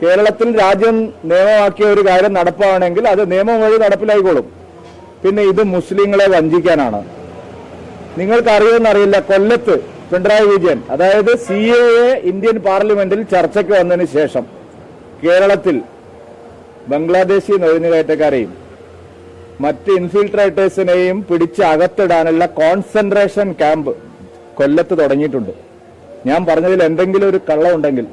കേരളത്തിൽ രാജ്യം നിയമമാക്കിയ ഒരു കാര്യം നടപ്പാണെങ്കിൽ അത് നിയമം വഴി നടപ്പിലായിക്കോളും. പിന്നെ ഇത് മുസ്ലിങ്ങളെ വഞ്ചിക്കാനാണ്. നിങ്ങൾക്ക് അറിയുമെന്നറിയില്ല കൊല്ലത്ത് പിണറായി വിജയൻ അതായത് സി എ ഇന്ത്യൻ പാർലമെന്റിൽ ചർച്ചയ്ക്ക് വന്നതിന് ശേഷം കേരളത്തിൽ ബംഗ്ലാദേശി നുഴഞ്ഞുകയറ്റക്കാരെയും മറ്റ് ഇൻഫിൽട്രേറ്റേഴ്സിനെയും പിടിച്ച് അകത്തിടാനുള്ള കോൺസെൻട്രേഷൻ ക്യാമ്പ് കൊല്ലത്ത് തുടങ്ങിയിട്ടുണ്ട്. ഞാൻ പറഞ്ഞതിൽ എന്തെങ്കിലും ഒരു കള്ളമുണ്ടെങ്കിൽ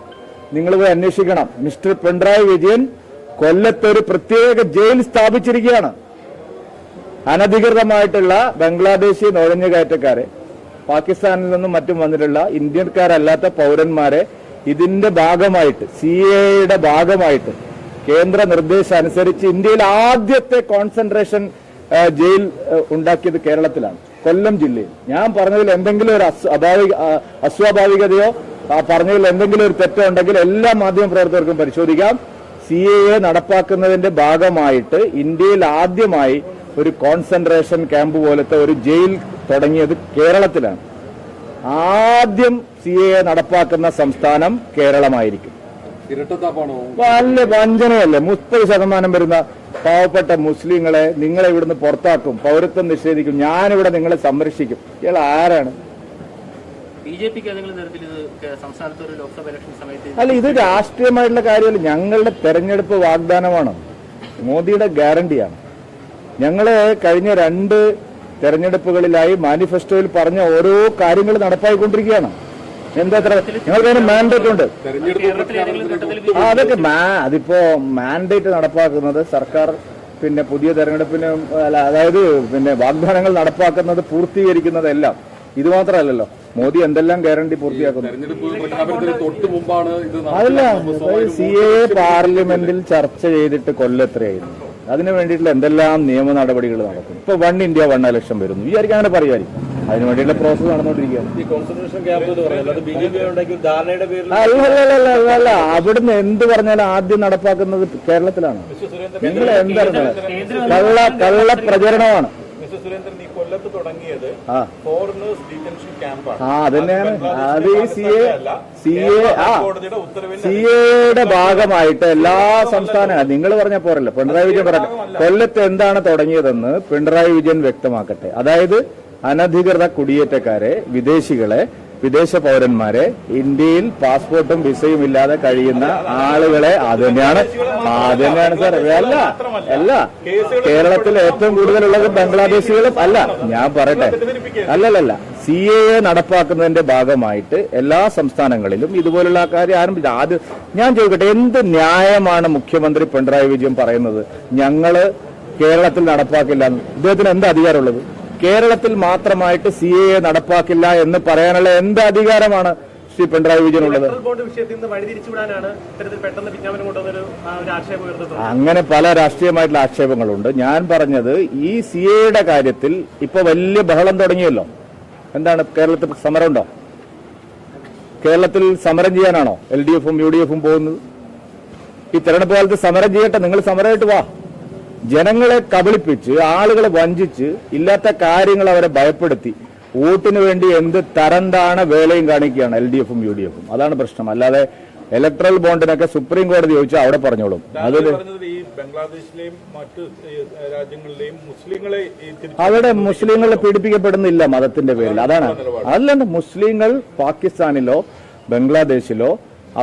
നിങ്ങൾ പോയി അന്വേഷിക്കണം. മിസ്റ്റർ പിണറായി വിജയൻ കൊല്ലത്ത് ഒരു പ്രത്യേക ജയിൽ സ്ഥാപിച്ചിരിക്കുകയാണ്. അനധികൃതമായിട്ടുള്ള ബംഗ്ലാദേശി നുഴഞ്ഞുകയറ്റക്കാരെ പാകിസ്ഥാനിൽ നിന്നും മറ്റും വന്നിട്ടുള്ള ഇന്ത്യക്കാരല്ലാത്ത പൗരന്മാരെ ഇതിന്റെ ഭാഗമായിട്ട് സി എയുടെ ഭാഗമായിട്ട് കേന്ദ്ര നിർദ്ദേശം അനുസരിച്ച് ഇന്ത്യയിൽ ആദ്യത്തെ കോൺസെൻട്രേഷൻ ജയിൽ ഉണ്ടാക്കിയത് കേരളത്തിലാണ് കൊല്ലം ജില്ലയിൽ. ഞാൻ പറഞ്ഞതിൽ എന്തെങ്കിലും ഒരു അസ്വാഭാവിക അസ്വാഭാവികതയോ പറഞ്ഞതിൽ എന്തെങ്കിലും ഒരു തെറ്റുണ്ടെങ്കിൽ എല്ലാ മാധ്യമ പ്രവർത്തകർക്കും പരിശോധിക്കാം. സി എ എ നടപ്പാക്കുന്നതിന്റെ ഭാഗമായിട്ട് ഇന്ത്യയിൽ ആദ്യമായി ഒരു കോൺസെൻട്രേഷൻ ക്യാമ്പ് പോലത്തെ ഒരു ജയിൽ തുടങ്ങിയത് കേരളത്തിലാണ്. ആദ്യം സി എ നടപ്പാക്കുന്ന സംസ്ഥാനം കേരളമായിരിക്കും. നല്ല വഞ്ചനയല്ലേ? മുപ്പത് ശതമാനം വരുന്ന പാവപ്പെട്ട മുസ്ലിങ്ങളെ നിങ്ങളെ ഇവിടുന്ന് പുറത്താക്കും പൗരത്വം നിഷേധിക്കും ഞാനിവിടെ നിങ്ങളെ സംരക്ഷിക്കും. ഇയാൾ ആരാണ്? അല്ല ഇത് രാഷ്ട്രീയമായിട്ടുള്ള കാര്യമല്ല. ഞങ്ങളുടെ തെരഞ്ഞെടുപ്പ് വാഗ്ദാനമാണ്. മോദിയുടെ ഗ്യാരണ്ടിയാണ്. ഞങ്ങൾ കഴിഞ്ഞ രണ്ട് തെരഞ്ഞെടുപ്പുകളിലായി മാനിഫെസ്റ്റോയിൽ പറഞ്ഞ ഓരോ കാര്യങ്ങൾ നടപ്പായിക്കൊണ്ടിരിക്കുകയാണ്. എന്താ ഞങ്ങൾക്ക് മാൻഡേറ്റ് ഉണ്ട്. അതൊക്കെ അതിപ്പോ മാൻഡേറ്റ് നടപ്പാക്കുന്നത് സർക്കാർ പിന്നെ പുതിയ തെരഞ്ഞെടുപ്പിന് അല്ല അതായത് പിന്നെ വാഗ്ദാനങ്ങൾ നടപ്പാക്കുന്നത് പൂർത്തീകരിക്കുന്നതെല്ലാം. ഇത് മാത്രമല്ലല്ലോ. മോദി എന്തെല്ലാം ഗ്യാരണ്ടി പൂർത്തിയാക്കുന്നു? അതല്ല നടക്കുന്നത്. സി എ പാർലമെന്റിൽ ചർച്ച ചെയ്തിട്ട് കൊല്ലത്രയായിരുന്നു. അതിനു വേണ്ടിയിട്ടുള്ള എന്തെല്ലാം നിയമ നടപടികൾ നടക്കും? ഇപ്പൊ വൺ ഇന്ത്യ വൺ ഇലക്ഷൻ വരുന്നു. വിചാരിക്കും അങ്ങനെ പറയുമായിരിക്കും അതിനു വേണ്ടിയുള്ള പ്രോസസ് നടന്നുകൊണ്ടിരിക്കുകയാണ്. അല്ല അല്ല അല്ല അല്ല അല്ല അവിടുന്ന് എന്ത് പറഞ്ഞാലും ആദ്യം നടപ്പാക്കുന്നത് കേരളത്തിലാണ്. നിങ്ങൾ എന്താണ്? കള്ള കള്ള പ്രചരണമാണ് മിസ്റ്റർ സുരേന്ദ്രൻ ഈ കൊല്ലത്ത് തുടങ്ങിയത് ഫോറിനേഴ്സ് ഡിറ്റൻഷൻ ക്യാമ്പാണ് ആ അതന്നെയാണ്. അത് ഈ സി എ സി എ ആ സി എയുടെ ഭാഗമായിട്ട് എല്ലാ സംസ്ഥാന നിങ്ങൾ പറഞ്ഞ പോരല്ലോ പിണറായി വിജയൻ പറഞ്ഞു കൊല്ലത്ത് എന്താണ് തുടങ്ങിയതെന്ന് പിണറായി വിജയൻ വ്യക്തമാക്കട്ടെ. അതായത് അനധികൃത കുടിയേറ്റക്കാരെ വിദേശികളെ വിദേശ പൗരന്മാരെ ഇന്ത്യയിൽ പാസ്പോർട്ടും വിസയും ഇല്ലാതെ കഴിയുന്ന ആളുകളെ അത് തന്നെയാണ്. അത് തന്നെയാണ് സാർ അല്ല അല്ല. കേരളത്തിൽ ഏറ്റവും കൂടുതലുള്ളത് ബംഗ്ലാദേശികളും അല്ല. ഞാൻ പറയട്ടെ. അല്ലല്ലല്ല. സി എ നടപ്പാക്കുന്നതിന്റെ ഭാഗമായിട്ട് എല്ലാ സംസ്ഥാനങ്ങളിലും ഇതുപോലുള്ള കാര്യം ആരംഭിച്ചു. ആദ്യം ഞാൻ ചോദിക്കട്ടെ എന്ത് ന്യായമാണ് മുഖ്യമന്ത്രി പിണറായി വിജയൻ പറയുന്നത്? ഞങ്ങൾ കേരളത്തിൽ നടപ്പാക്കില്ല. ഇദ്ദേഹത്തിന് എന്ത് അധികാരമുള്ളത്? കേരളത്തിൽ മാത്രമായിട്ട് സി എ നടപ്പാക്കില്ല എന്ന് പറയാനുള്ള എന്ത് അധികാരമാണ് ശ്രീ പിണറായി വിജയനുള്ളത് അങ്ങനെ പല രാഷ്ട്രീയമായിട്ടുള്ള ആക്ഷേപങ്ങളുണ്ട്. ഞാൻ പറഞ്ഞത് ഈ സി എയുടെ കാര്യത്തിൽ ഇപ്പൊ വലിയ ബഹളം തുടങ്ങിയല്ലോ. എന്താണ് കേരളത്തിൽ സമരമുണ്ടോ? കേരളത്തിൽ സമരം ചെയ്യാനാണോ? എൽ ഡി എഫും യു ഡി എഫും പോകുന്നത്? ഈ തെരഞ്ഞെടുപ്പ് കാലത്ത് സമരം ചെയ്യട്ടെ. നിങ്ങൾ സമരമായിട്ട് വാ. ജനങ്ങളെ കബളിപ്പിച്ച് ആളുകളെ വഞ്ചിച്ച് ഇല്ലാത്ത കാര്യങ്ങൾ അവരെ ഭയപ്പെടുത്തി വോട്ടിന് വേണ്ടി എന്ത് തരംതാണ വേലയും കാണിക്കുകയാണ് എൽ ഡി എഫും യു ഡി എഫും അതാണ് പ്രശ്നം. അല്ലാതെ ഇലക്ട്രൽ ബോണ്ടിനൊക്കെ സുപ്രീം കോടതി ചോദിച്ചാൽ അവിടെ പറഞ്ഞോളും. അതിൽ ബംഗ്ലാദേശിലെയും മറ്റ് രാജ്യങ്ങളിലെയും മുസ്ലിങ്ങളെ അവിടെ മുസ്ലിങ്ങൾ പീഡിപ്പിക്കപ്പെടുന്നില്ല മതത്തിന്റെ പേരിൽ. അതാണ് അല്ലാണ്ട് മുസ്ലിങ്ങൾ പാകിസ്ഥാനിലോ ബംഗ്ലാദേശിലോ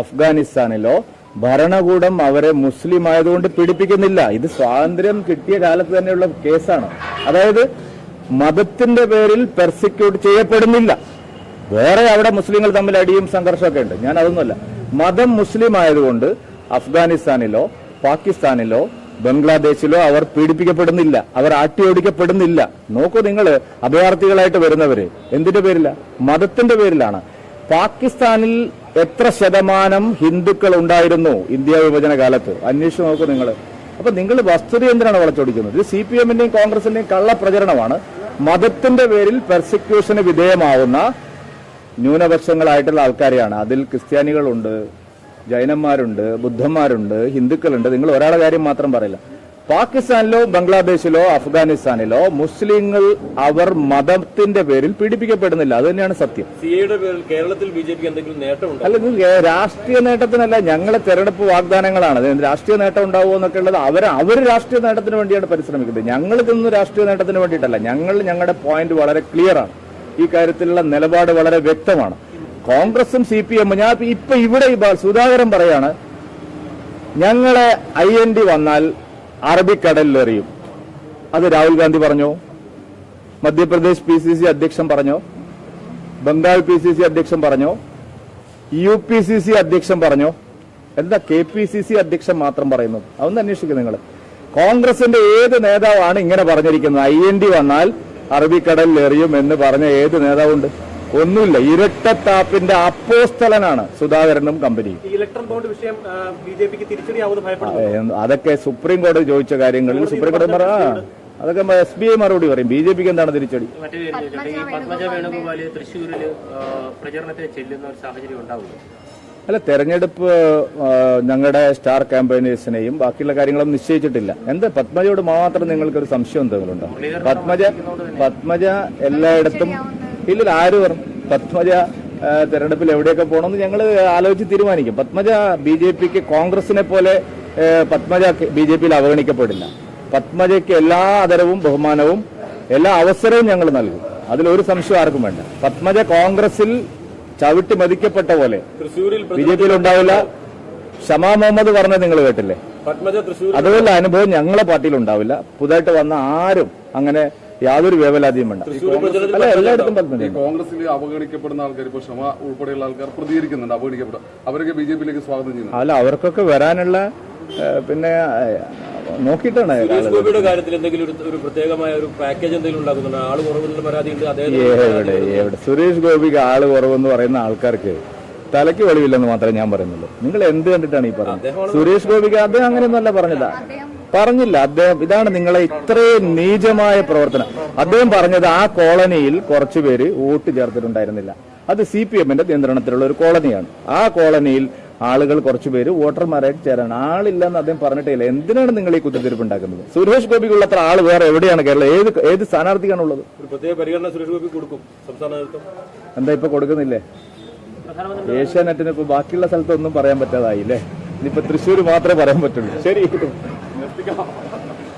അഫ്ഗാനിസ്ഥാനിലോ ഭരണകൂടം അവരെ മുസ്ലിം ആയതുകൊണ്ട് പീഡിപ്പിക്കുന്നില്ല. ഇത് സ്വാതന്ത്ര്യം കിട്ടിയ കാലത്ത് തന്നെയുള്ള കേസാണ്. അതായത് മതത്തിന്റെ പേരിൽ പെർസിക്യൂട്ട് ചെയ്യപ്പെടുന്നില്ല. വേറെ അവിടെ മുസ്ലിങ്ങൾ തമ്മിൽ അടിയും സംഘർഷമൊക്കെ ഉണ്ട്. ഞാൻ അതൊന്നുമല്ല. മതം മുസ്ലിം ആയതുകൊണ്ട് അഫ്ഗാനിസ്ഥാനിലോ പാകിസ്ഥാനിലോ ബംഗ്ലാദേശിലോ അവർ പീഡിപ്പിക്കപ്പെടുന്നില്ല. അവർ ആട്ടിയോടിക്കപ്പെടുന്നില്ല. നോക്കൂ നിങ്ങൾ അഭയാർത്ഥികളായിട്ട് വരുന്നവര്. എന്തിന്റെ പേരില? മതത്തിന്റെ പേരിലാണ്. പാകിസ്ഥാനിൽ എത്ര ശതമാനം ഹിന്ദുക്കൾ ഉണ്ടായിരുന്നു ഇന്ത്യ വിഭജന കാലത്ത്? അന്വേഷിച്ച് നോക്കൂ നിങ്ങൾ അപ്പൊ നിങ്ങൾ വസ്തുത എന്തിനാണ് വളച്ചൊടിക്കുന്നത്? ഇത് സി പി എമ്മിന്റെയും കോൺഗ്രസിന്റെയും കള്ളപ്രചരണമാണ് മതത്തിന്റെ പേരിൽ പെർസിക്യൂഷന് വിധേയമാവുന്ന ന്യൂനപക്ഷങ്ങളായിട്ടുള്ള ആൾക്കാരെയാണ്. അതിൽ ക്രിസ്ത്യാനികളുണ്ട് ജൈനന്മാരുണ്ട് ബുദ്ധന്മാരുണ്ട് ഹിന്ദുക്കളുണ്ട്. നിങ്ങൾ ഒരാളെ കാര്യം മാത്രം പറയില്ല. പാകിസ്ഥാനിലോ ബംഗ്ലാദേശിലോ അഫ്ഗാനിസ്ഥാനിലോ മുസ്ലിങ്ങൾ അവർ മതത്തിന്റെ പേരിൽ പീഡിപ്പിക്കപ്പെടുന്നില്ല. അത് തന്നെയാണ് സത്യം. സിയുടെ പേരിൽ കേരളത്തിൽ ബി ജെ പിക്ക് എന്തെങ്കിലും നേട്ടമുണ്ടോ അല്ല രാഷ്ട്രീയ നേട്ടത്തിനല്ല ഞങ്ങളെ തെരഞ്ഞെടുപ്പ് വാഗ്ദാനങ്ങളാണ്. രാഷ്ട്രീയ നേട്ടം ഉണ്ടാവുമോ എന്നൊക്കെ ഉള്ളത് അവർ അവർ രാഷ്ട്രീയ നേട്ടത്തിന് വേണ്ടിയാണ് പരിശ്രമിക്കുന്നത്. ഞങ്ങൾ ഇതൊന്നും രാഷ്ട്രീയ നേട്ടത്തിന് വേണ്ടിയിട്ടല്ല. ഞങ്ങൾ ഞങ്ങളുടെ പോയിന്റ് വളരെ ക്ലിയർ ആണ്. ഈ കാര്യത്തിലുള്ള നിലപാട് വളരെ വ്യക്തമാണ്. കോൺഗ്രസും സി പി എമ്മും ഞാൻ ഇപ്പൊ ഇവിടെ സുധാകരൻ പറയാണ് ഞങ്ങളെ ഐ എൻ ഡി വന്നാൽ അറബിക്കടലിൽ എറിയും അത് രാഹുൽ ഗാന്ധി പറഞ്ഞോ? മധ്യപ്രദേശ് പി സി സി അധ്യക്ഷൻ പറഞ്ഞോ? ബംഗാൾ പി സി സി അധ്യക്ഷൻ പറഞ്ഞോ? യു പി സി സി അധ്യക്ഷൻ പറഞ്ഞോ? എന്താ കെ പി സി സി അധ്യക്ഷൻ മാത്രം പറയുന്നു? അതൊന്ന് അന്വേഷിക്കും നിങ്ങൾ. കോൺഗ്രസിന്റെ ഏത് നേതാവാണ് ഇങ്ങനെ പറഞ്ഞിരിക്കുന്നത്? ഐ എൻ ഡി വന്നാൽ അറബിക്കടലിൽ എറിയും എന്ന് പറഞ്ഞ ഏത് നേതാവുണ്ട്? ഒന്നുമില്ല. ഇരട്ടത്താപ്പിന്റെ അപ്പോസ്തലനാണ് സുധാകരനും കമ്പനിയും. ഈ ഇലക്ട്രൽ ബോണ്ട് വിഷയം ബി ജെ പിക്ക് തിരിച്ചടിയാവുമെന്ന് ഭയപ്പെടുന്നു അതൊക്കെ സുപ്രീം കോടതി ചോദിച്ച കാര്യങ്ങളിൽ സുപ്രീം കോടതി പറ അതൊക്കെ എസ് ബി ഐ മറുപടി പറയും. ബി ജെ പിക്ക് എന്താണ് തിരിച്ചടി പത്മജ വേണുഗോപാൽ തൃശ്ശൂരിൽ പ്രചരണത്തിന് ചെല്ലുന്ന ഒരു സാഹചര്യം ഉണ്ടാവുമോ? അല്ല തെരഞ്ഞെടുപ്പ് ഞങ്ങളുടെ സ്റ്റാർ ക്യാമ്പയിനേഴ്സിനെയും ബാക്കിയുള്ള കാര്യങ്ങളും നിശ്ചയിച്ചിട്ടില്ല. എന്ത്? പത്മജയോട് മാത്രം നിങ്ങൾക്കൊരു സംശയം എന്തെങ്കിലും ഉണ്ടോ പത്മജ പത്മജ എല്ലായിടത്തും ഇല്ലില്ല ആര് പറഞ്ഞു പത്മജ തെരഞ്ഞെടുപ്പിൽ എവിടെയൊക്കെ പോകണമെന്ന് ഞങ്ങൾ ആലോചിച്ച് തീരുമാനിക്കും. പത്മജ ബി ജെ പിക്ക് കോൺഗ്രസിനെ പോലെ പത്മജ ബി ജെ പിയിൽ അവഗണിക്കപ്പെടില്ല. പത്മജയ്ക്ക് എല്ലാ ആദരവും ബഹുമാനവും എല്ലാ അവസരവും ഞങ്ങൾ നൽകും. അതിലൊരു സംശയം ആർക്കും വേണ്ട. പത്മജ കോൺഗ്രസിൽ ചവിട്ടി മതിക്കപ്പെട്ട പോലെ തൃശ്ശൂരിൽ ബി ജെ പിയിൽ ഉണ്ടാവില്ല ഷമാ മുഹമ്മദ് പറഞ്ഞത് നിങ്ങൾ കേട്ടില്ലേ? അതുപോലെ അനുഭവം ഞങ്ങളെ പാർട്ടിയിൽ ഉണ്ടാവില്ല പുതുതായിട്ട് വന്ന ആരും അങ്ങനെ യാതൊരു വേവലാതിയും വേണ്ട. അല്ല എല്ലായിടത്തും പത്മജ കോൺഗ്രസിൽ അവഗണിക്കപ്പെടുന്ന ആൾക്കാർ ഇപ്പൊ ക്ഷമ ഉൾപ്പെടെയുള്ള ആൾക്കാർ പ്രതികരിക്കുന്നുണ്ട് അവഗണിക്കപ്പെടുക അവരൊക്കെ ബി ജെ പിയിലേക്ക് സ്വാഗതം ചെയ്യുന്നു അല്ല അവർക്കൊക്കെ വരാനുള്ള പിന്നെ നോക്കിട്ടാണ് നോക്കിയിട്ടാണ്. കാര്യത്തിൽ എന്തെങ്കിലും ഒരു പ്രത്യേകമായ ഒരു പാക്കേജ് എന്തെങ്കിലും ഉണ്ടാക്കുന്നുണ്ടോ? ആൾ എവിടെ എവിടെ? സുരേഷ് ഗോപിക്ക് ആൾ കുറവെന്ന് പറയുന്ന ആൾക്കാർക്ക് തലയ്ക്ക് വെളിവില്ലെന്ന് മാത്രമേ ഞാൻ പറയുന്നുള്ളൂ. നിങ്ങൾ എന്ത് കണ്ടിട്ടാണ് ഈ പറഞ്ഞത്? സുരേഷ് ഗോപിക്ക് അദ്ദേഹം അങ്ങനെയൊന്നുമല്ല പറഞ്ഞതാ. പറഞ്ഞില്ല. അദ്ദേഹം ഇതാണ് നിങ്ങളെ ഇത്രയും നീചമായ പ്രവർത്തനം. അദ്ദേഹം പറഞ്ഞത് ആ കോളനിയിൽ കുറച്ചുപേര് വോട്ട് ചേർത്തിട്ടുണ്ടായിരുന്നില്ല. അത് സി പി എമ്മിന്റെ നിയന്ത്രണത്തിലുള്ള ഒരു കോളനിയാണ്. ആ കോളനിയിൽ ആളുകൾ കുറച്ചുപേര് വോട്ടർമാരായിട്ട് ചേരാണ്. ആളില്ലെന്ന് അദ്ദേഹം പറഞ്ഞിട്ടില്ല എന്തിനാണ് നിങ്ങൾ ഈ കുത്തിത്തിരിപ്പ് ഉണ്ടാക്കുന്നത്? സുരേഷ് ഗോപിക്കുള്ള അത്ര ആൾ വേറെ എവിടെയാണ് കേരളം? ഏത് ഏത് സ്ഥാനാർത്ഥിക്കാണുള്ളത് ഒരു പ്രത്യേക പരിഗണന സുരേഷ് ഗോപി കൊടുക്കും സംസ്ഥാന എന്താ ഇപ്പൊ കൊടുക്കുന്നില്ലേ? ഏഷ്യാനെറ്റിന് ഇപ്പൊ ബാക്കിയുള്ള സ്ഥലത്തൊന്നും പറയാൻ പറ്റാതായില്ലേ? ഇനിയിപ്പോ തൃശ്ശൂർ മാത്രമേ പറയാൻ പറ്റുള്ളൂ. ശരി. ってか。